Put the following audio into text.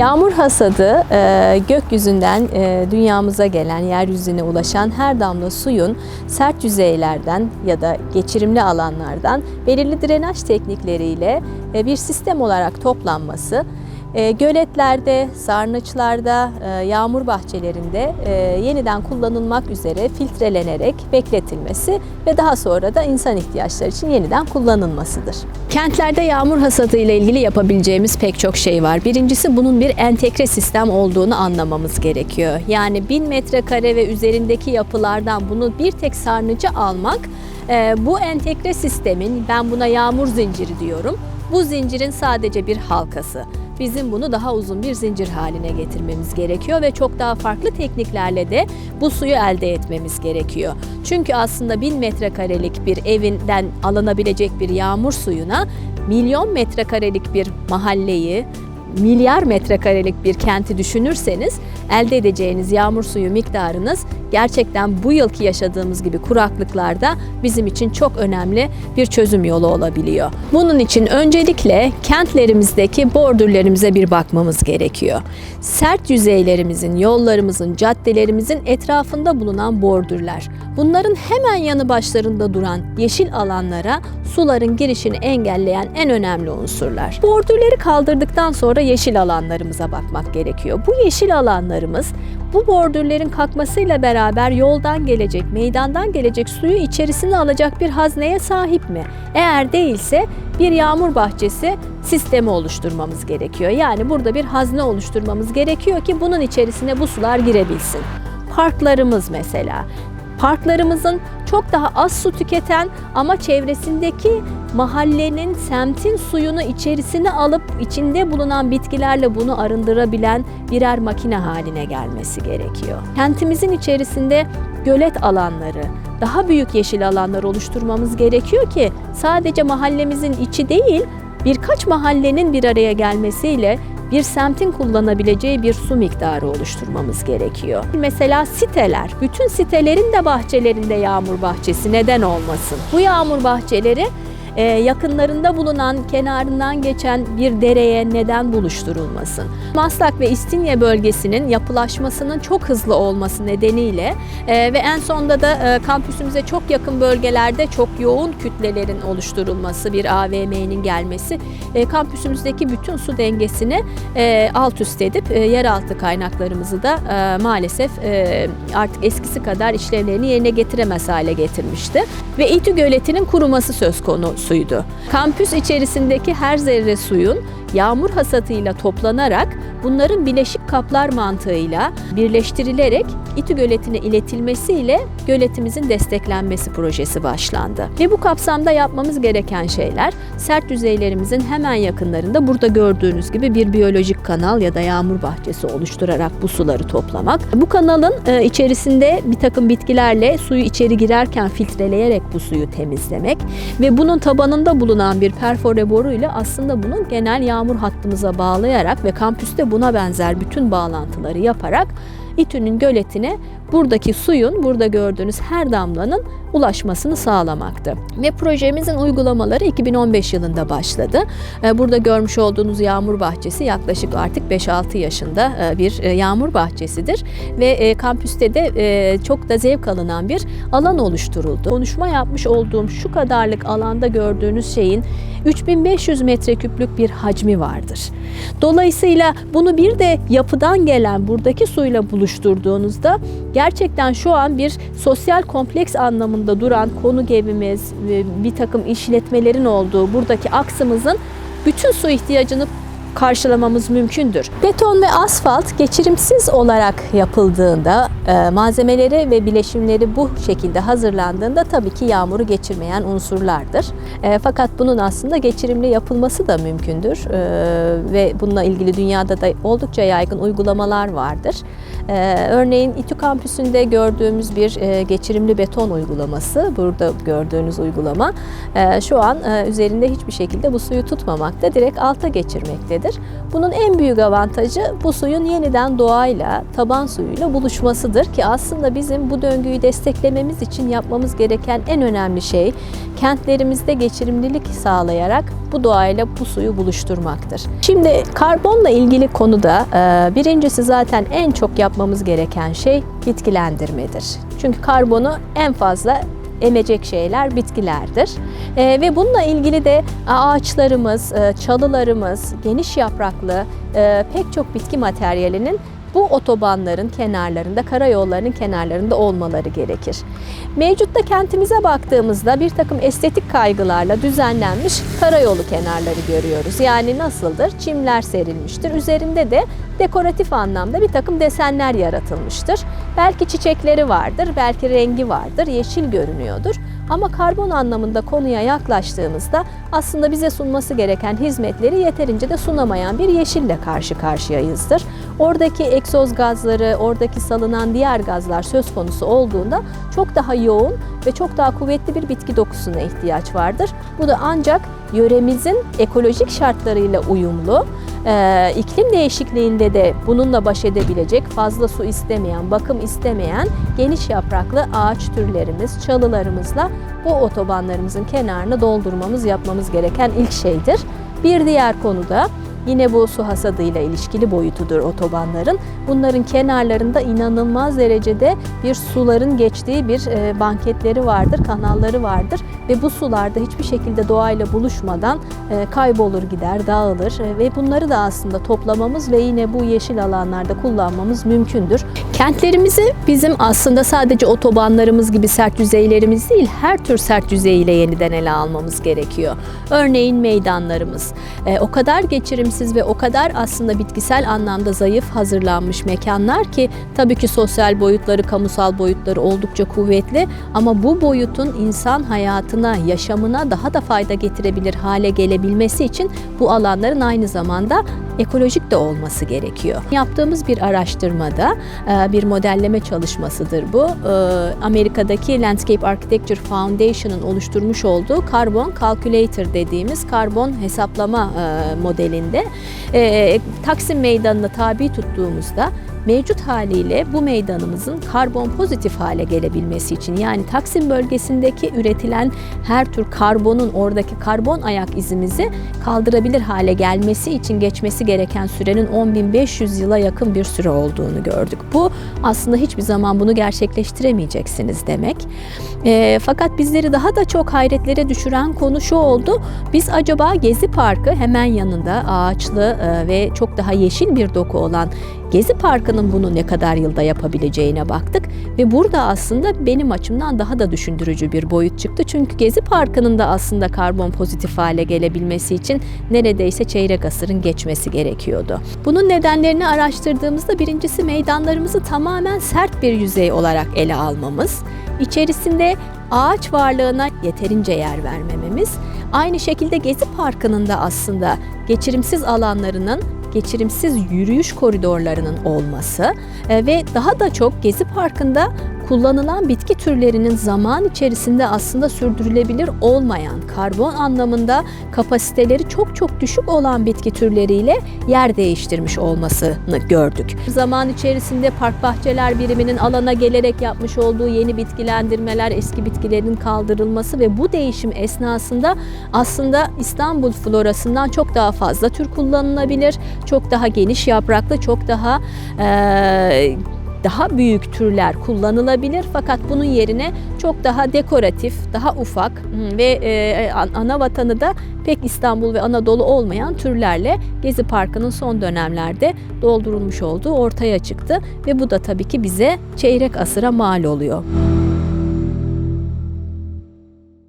Yağmur hasadı e, gökyüzünden e, dünyamıza gelen, yeryüzüne ulaşan her damla suyun sert yüzeylerden ya da geçirimli alanlardan belirli drenaj teknikleriyle e, bir sistem olarak toplanması, e, göletlerde, sarnıçlarda, e, yağmur bahçelerinde e, yeniden kullanılmak üzere filtrelenerek bekletilmesi ve daha sonra da insan ihtiyaçları için yeniden kullanılmasıdır. Kentlerde yağmur hasadı ile ilgili yapabileceğimiz pek çok şey var. Birincisi bunun bir entegre sistem olduğunu anlamamız gerekiyor. Yani 1000 metrekare ve üzerindeki yapılardan bunu bir tek sarnıcı almak e, bu entegre sistemin ben buna yağmur zinciri diyorum. Bu zincirin sadece bir halkası. Bizim bunu daha uzun bir zincir haline getirmemiz gerekiyor ve çok daha farklı tekniklerle de bu suyu elde etmemiz gerekiyor. Çünkü aslında 1000 metrekarelik bir evinden alınabilecek bir yağmur suyuna milyon metrekarelik bir mahalleyi, milyar metrekarelik bir kenti düşünürseniz elde edeceğiniz yağmur suyu miktarınız gerçekten bu yılki yaşadığımız gibi kuraklıklarda bizim için çok önemli bir çözüm yolu olabiliyor. Bunun için öncelikle kentlerimizdeki bordürlerimize bir bakmamız gerekiyor. Sert yüzeylerimizin, yollarımızın, caddelerimizin etrafında bulunan bordürler. Bunların hemen yanı başlarında duran yeşil alanlara suların girişini engelleyen en önemli unsurlar. Bordürleri kaldırdıktan sonra yeşil alanlarımıza bakmak gerekiyor. Bu yeşil alanlarımız bu bordürlerin kalkmasıyla beraber yoldan gelecek, meydandan gelecek suyu içerisine alacak bir hazneye sahip mi? Eğer değilse bir yağmur bahçesi sistemi oluşturmamız gerekiyor. Yani burada bir hazne oluşturmamız gerekiyor ki bunun içerisine bu sular girebilsin. Parklarımız mesela. Parklarımızın çok daha az su tüketen ama çevresindeki mahallenin, semtin suyunu içerisine alıp içinde bulunan bitkilerle bunu arındırabilen birer makine haline gelmesi gerekiyor. Kentimizin içerisinde gölet alanları, daha büyük yeşil alanlar oluşturmamız gerekiyor ki sadece mahallemizin içi değil, birkaç mahallenin bir araya gelmesiyle bir semtin kullanabileceği bir su miktarı oluşturmamız gerekiyor. Mesela siteler, bütün sitelerin de bahçelerinde yağmur bahçesi neden olmasın? Bu yağmur bahçeleri e, yakınlarında bulunan, kenarından geçen bir dereye neden buluşturulmasın? Maslak ve İstinye bölgesinin yapılaşmasının çok hızlı olması nedeniyle e, ve en sonunda da e, kampüsümüze çok yakın bölgelerde çok yoğun kütlelerin oluşturulması, bir AVM'nin gelmesi e, kampüsümüzdeki bütün su dengesini e, alt üst edip e, yeraltı kaynaklarımızı da e, maalesef e, artık eskisi kadar işlevlerini yerine getiremez hale getirmişti. Ve İTÜ Göleti'nin kuruması söz konusuydu. Kampüs içerisindeki her zerre suyun yağmur hasatıyla toplanarak bunların bileşik kaplar mantığıyla birleştirilerek İTÜ Göleti'ne iletilmesiyle göletimizin desteklenmesi projesi başlandı. Ve bu kapsamda yapmamız gereken şeyler sert yüzeylerimizin hemen yakınlarında burada gördüğünüz gibi bir biyolojik kanal ya da yağmur bahçesi oluşturarak bu suları toplamak. Bu kanalın e, içerisinde bir takım bitkilerle suyu içeri girerken filtreleyerek bu suyu temizlemek ve bunun tabanında bulunan bir perfore boru ile aslında bunun genel yağmur hattımıza bağlayarak ve kampüste buna benzer bütün bağlantıları yaparak İTÜ'nün göletine buradaki suyun, burada gördüğünüz her damlanın ulaşmasını sağlamaktı. Ve projemizin uygulamaları 2015 yılında başladı. Ee, Burada görmüş olduğunuz yağmur bahçesi yaklaşık artık 5-6 yaşında e, bir e, yağmur bahçesidir. Ve e, kampüste de çok da zevk alınan bir alan oluşturuldu. Konuşma yapmış olduğum şu kadarlık alanda gördüğünüz şeyin 3500 metreküplük bir hacmi vardır. Dolayısıyla bunu bir de yapıdan gelen buradaki suyla buluşturduğunuzda gerçekten şu an bir sosyal kompleks anlamında duran konuk evimiz, ve bir takım işletmelerin olduğu buradaki aksımızın bütün su ihtiyacını karşılamamız mümkündür. Beton ve asfalt geçirimsiz olarak yapıldığında, e, malzemeleri ve bileşimleri bu şekilde hazırlandığında tabii ki yağmuru geçirmeyen unsurlardır. E, Fakat bunun aslında geçirimli yapılması da mümkündür E, ve bununla ilgili dünyada da oldukça yaygın uygulamalar vardır. Örneğin İTÜ kampüsünde gördüğümüz bir e, geçirimli beton uygulaması, burada gördüğünüz uygulama e, şu an e, üzerinde hiçbir şekilde bu suyu tutmamakta, direkt alta geçirmektedir. Bunun en büyük avantajı bu suyun yeniden doğayla, taban suyuyla buluşmasıdır. Doğasıdır ki aslında bizim bu döngüyü desteklememiz için yapmamız gereken en önemli şey kentlerimizde geçirimlilik sağlayarak bu doğayla bu suyu buluşturmaktır. Şimdi karbonla ilgili konuda e, birincisi zaten en çok yapmamız gereken şey bitkilendirmedir. Çünkü karbonu en fazla emecek şeyler bitkilerdir. E, ve bununla ilgili de ağaçlarımız, e, çalılarımız, geniş yapraklı e, pek çok bitki materyalinin bu otobanların kenarlarında, karayollarının kenarlarında olmaları gerekir. Mevcutta kentimize baktığımızda bir takım estetik kaygılarla düzenlenmiş karayolu kenarları görüyoruz. Yani nasıldır? Çimler serilmiştir. Üzerinde de dekoratif anlamda bir takım desenler yaratılmıştır. Belki çiçekleri vardır, belki rengi vardır, yeşil görünüyordur. Ama karbon anlamında konuya yaklaştığımızda aslında bize sunması gereken hizmetleri yeterince de sunamayan bir yeşille karşı karşıyayızdır. Oradaki egzoz gazları, oradaki salınan diğer gazlar söz konusu olduğunda çok daha yoğun ve çok daha kuvvetli bir bitki dokusuna ihtiyaç vardır. Bu da ancak yöremizin ekolojik şartlarıyla uyumlu, iklim değişikliğinde de bununla baş edebilecek, fazla su istemeyen, bakım istemeyen geniş yapraklı ağaç türlerimiz, çalılarımızla bu otobanlarımızın kenarını doldurmamız, yapmamız gereken ilk şeydir. Bir diğer konuda Yine bu su hasadıyla ilişkili boyutudur otobanların. Bunların kenarlarında inanılmaz derecede bir suların geçtiği bir e, banketleri vardır, kanalları vardır ve bu sularda hiçbir şekilde doğayla buluşmadan e, kaybolur gider, dağılır E, ve bunları da aslında toplamamız ve yine bu yeşil alanlarda kullanmamız mümkündür. Kentlerimizi bizim aslında sadece otobanlarımız gibi sert yüzeylerimiz değil, her tür sert yüzeyiyle yeniden ele almamız gerekiyor. Örneğin meydanlarımız. O kadar geçirimsiz ve o kadar aslında bitkisel anlamda zayıf hazırlanmış mekanlar ki tabii ki sosyal boyutları, kamusal boyutları oldukça kuvvetli ama bu boyutun insan hayatına, yaşamına daha da fayda getirebilir hale gelebilmesi için bu alanların aynı zamanda ekolojik de olması gerekiyor. Yaptığımız bir araştırmada e, bir modelleme çalışmasıdır bu. E, Amerika'daki Landscape Architecture Foundation'ın oluşturmuş olduğu Carbon Calculator dediğimiz karbon hesaplama e, modelinde Taksim Meydanı'na tabi tuttuğumuzda mevcut haliyle bu meydanımızın karbon pozitif hale gelebilmesi için yani Taksim bölgesindeki üretilen her tür karbonun oradaki karbon ayak izimizi kaldırabilir hale gelmesi için geçmesi gereken sürenin 10.500 yıla yakın bir süre olduğunu gördük. Bu aslında hiçbir zaman bunu gerçekleştiremeyeceksiniz demek. E, fakat bizleri daha da çok hayretlere düşüren konu şu oldu. Biz acaba Gezi Parkı hemen yanında ağaçlı e, ve çok daha yeşil bir doku olan Gezi Parkı'nın bunu ne kadar yılda yapabileceğine baktık ve burada aslında benim açımdan daha da düşündürücü bir boyut çıktı. Çünkü Gezi Parkı'nın da aslında karbon pozitif hale gelebilmesi için neredeyse çeyrek asırın geçmesi gerekiyordu. Bunun nedenlerini araştırdığımızda birincisi meydanlarımızı tamamen sert bir yüzey olarak ele almamız, içerisinde ağaç varlığına yeterince yer vermememiz, aynı şekilde Gezi Parkı'nın da aslında geçirimsiz alanlarının geçirimsiz yürüyüş koridorlarının olması e, ve daha da çok Gezi Parkı'nda kullanılan bitki türlerinin zaman içerisinde aslında sürdürülebilir olmayan, karbon anlamında kapasiteleri çok çok düşük olan bitki türleriyle yer değiştirmiş olmasını gördük. Zaman içerisinde park bahçeler biriminin alana gelerek yapmış olduğu yeni bitkilendirmeler, eski bitkilerin kaldırılması ve bu değişim esnasında aslında İstanbul florasından çok daha fazla tür kullanılabilir, çok daha geniş yapraklı, çok daha e, daha büyük türler kullanılabilir fakat bunun yerine çok daha dekoratif, daha ufak ve e, ana vatanı da pek İstanbul ve Anadolu olmayan türlerle Gezi Parkı'nın son dönemlerde doldurulmuş olduğu ortaya çıktı ve bu da tabii ki bize çeyrek asıra mal oluyor.